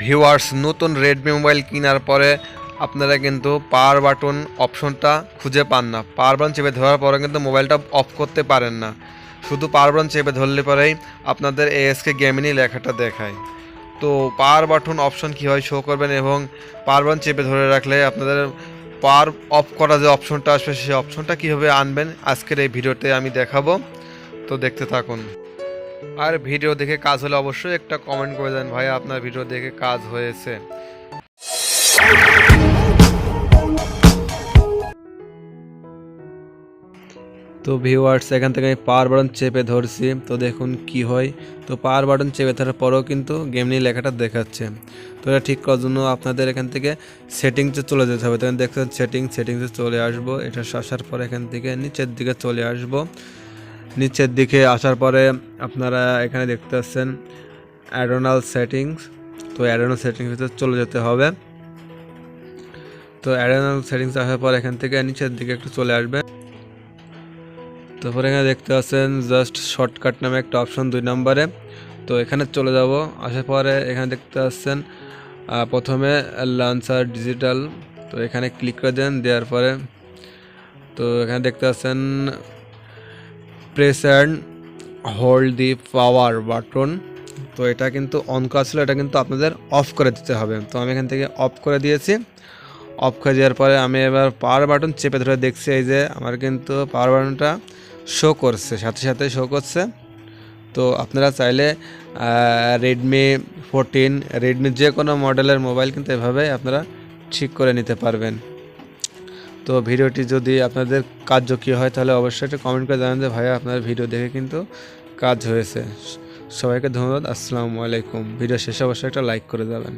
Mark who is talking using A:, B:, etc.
A: Viewers, নতুন Redmi mobile কেনার পরে আপনারা কিন্তু পাওয়ার বাটন অপশনটা খুঁজে পান না। পাওয়ার বাটন চেপে ধরার পরে কিন্তু মোবাইলটা অফ করতে পারেন না। শুধু পাওয়ার বাটন চেপে ধরলে পরেই আপনাদের এএসকে গেমিনি লেখাটা দেখায়। তো পাওয়ার বাটন অপশন কীভাবে শো করবেন এবং পাওয়ার বাটন চেপে ধরে রাখলে আপনাদের পাওয়ার অফ করা যে অপশনটা আসবে, সেই অপশনটা কীভাবে আনবেন, আজকের এই ভিডিওতে আমি দেখাবো। তো দেখতে থাকুন। আর ভিডিও দেখে কাজ হলে অবশ্যই একটা কমেন্ট করে দেন, ভাই, আপনার ভিডিও দেখে কাজ হয়েছে। তো ভিউয়ার্স এখান থেকে আমি পাওয়ার বাটন চেপে ধরছি, তো দেখুন কি হয়। তো পাওয়ার বাটন চেপে ধরার পরেও কিন্তু গেম নিয়ে লেখাটা দেখাচ্ছে। তো এটা ঠিক করার জন্য আপনাদের এখান থেকে সেটিংসে চলে যেতে হবে। তখন দেখতে সেটিং সেটিংসে চলে আসব। এটা আসার পর এখান থেকে নিচের দিকে চলে আসব। নিচের দিকে আসার পরে আপনারা এখানে দেখতে পাচ্ছেন অ্যাডোনাল সেটিংস। তো অ্যাডোনাল সেটিংস ভিতরে চলে যেতে হবে। তো অ্যাডোনাল সেটিংস আসার পর এখান থেকে নিচের দিকে একটু চলে আসবে। তারপরে এখানে দেখতে পাচ্ছেন জাস্ট শর্টকাট নামে একটা অপশন দুই নম্বরে। তো এখানে চলে যাব। আসার পরে এখানে দেখতে পাচ্ছেন প্রথমে লান্সার ডিজিটাল তো এখানে ক্লিক করে দেন, দেওয়ার পরে তো এখানে দেখতে পাচ্ছেন press and hold the power button. তো এটা কিন্তু অন করা ছিল, এটা কিন্তু আপনাদের অফ করে দিতে হবে। তো আমি এখান থেকে অফ করে দিয়েছি। অফ করে দেওয়ার পরে আমি এবার পাওয়ার বাটন চেপে ধরে দেখছি, এই যে আমার কিন্তু পাওয়ার বাটনটা শো করছে, সাথে সাথে শো করছে। তো আপনারা চাইলে রেডমি ফোরটিন রেডমি যে কোনো মডেলের মোবাইল কিন্তু এভাবে আপনারা ঠিক করে নিতে পারবেন। তো ভিডিওটি যদি আপনাদের কার্যকরী হয়, তাহলে অবশ্যই একটা কমেন্ট করে জানান যে, ভাইয়া, আপনার ভিডিও দেখে কিন্তু কাজ হয়েছে। সবাইকে ধন্যবাদ, আসসালামু আলাইকুম। ভিডিও শেষে অবশ্যই একটা লাইক করে যাবেন